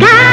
Acá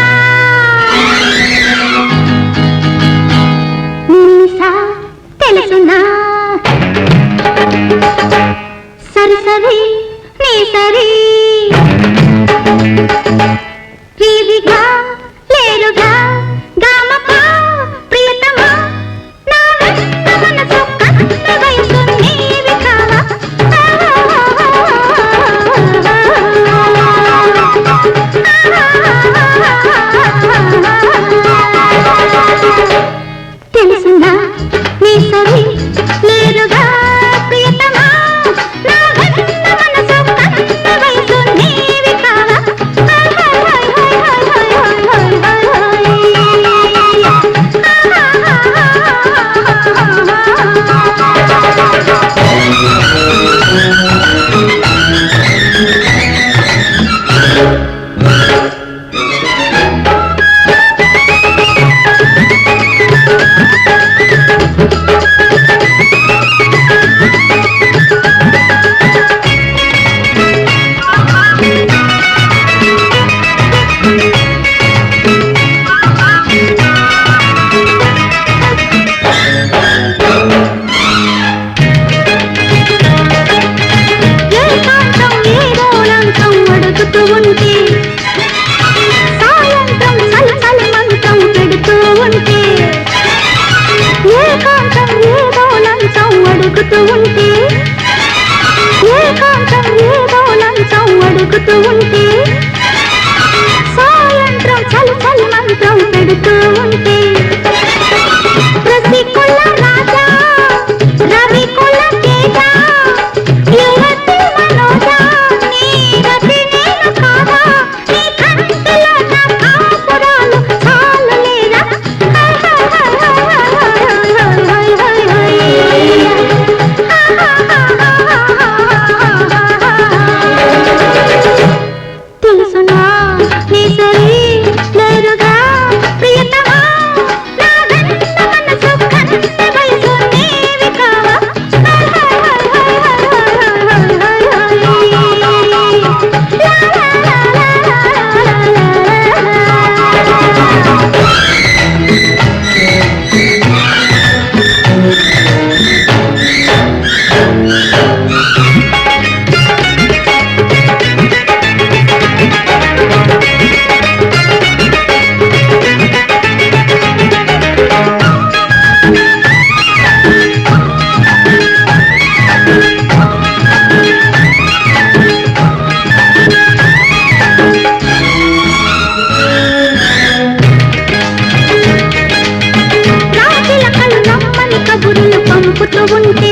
పెడుతూ ఉంటే సాయంత్రం చలి చలి మంత్రం పెడుతూ ఉంటే ప్రతి కుల ఉంటే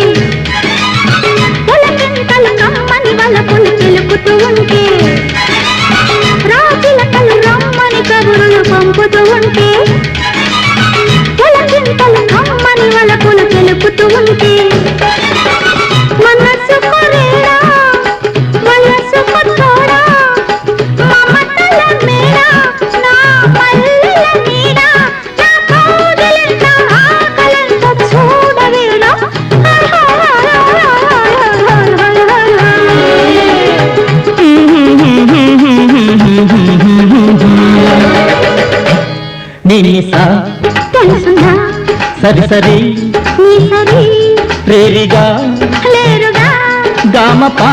నిమిష సరి సరి ప్రేరిగా గామపా.